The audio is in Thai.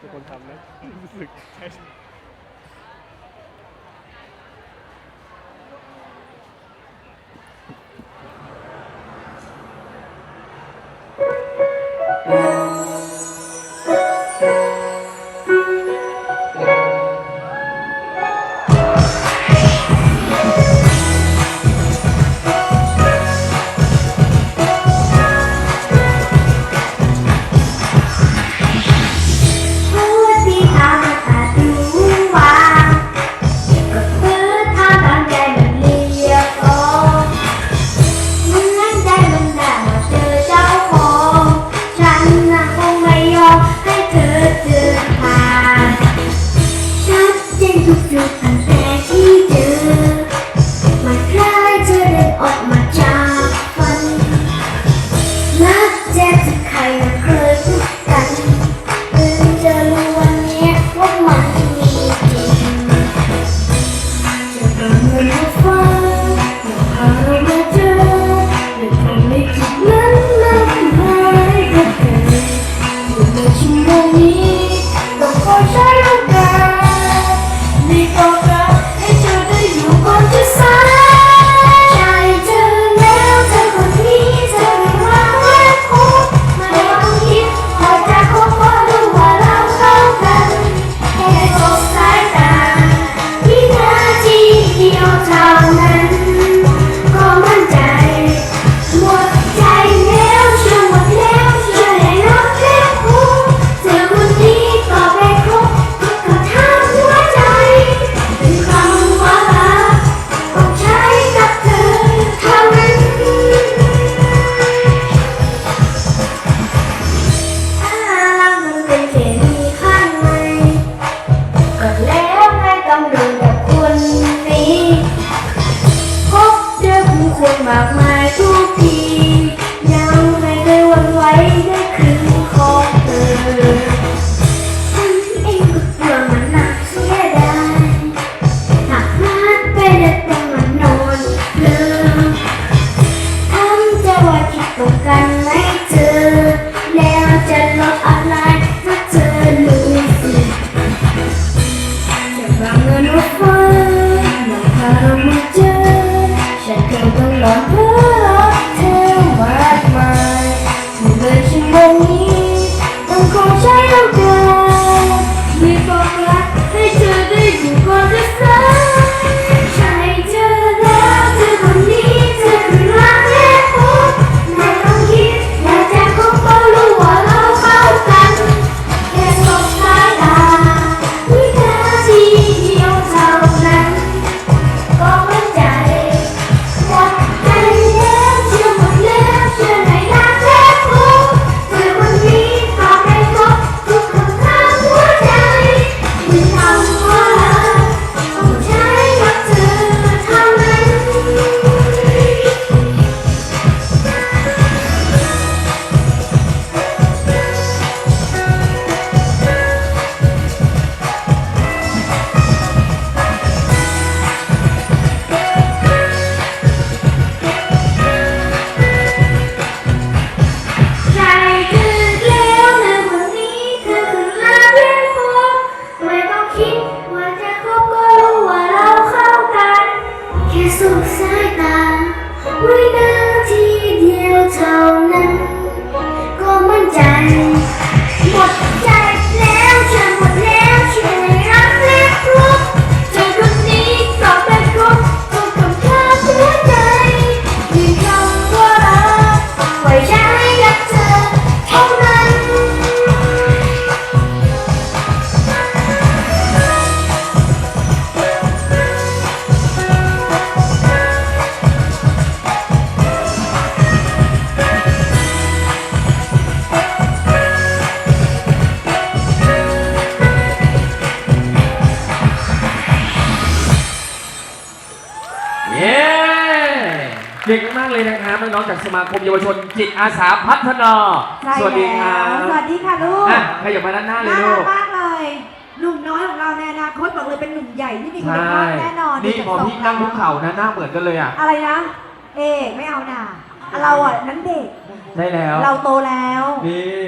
เป็นคนทำนะรู้สึกใช่ time. มากมายทุกที Bye. เก่งมากเลยนะครับน้องจากสมาคมเยาวชนจิตอาสาพัฒนา ใช่สวัสดีครัแสวัสดีค่ะลูกอะใครอยู่มาด้านหน้าเลยน่าลูกมากเลย หนุ่มน้อยของเราในอนาคตบอกเลยเป็นหนุ่มใหญ่ที่มีคุาพแน่นอนนี่พอพี่นั่งคุกเข่านะหน้าเหมือนกันเลยอะ อะไรนะ เอ๊ไม่เอาน่ะเราอะนั้นเด็ก ได้แล้ว เราโตแล้ว นี่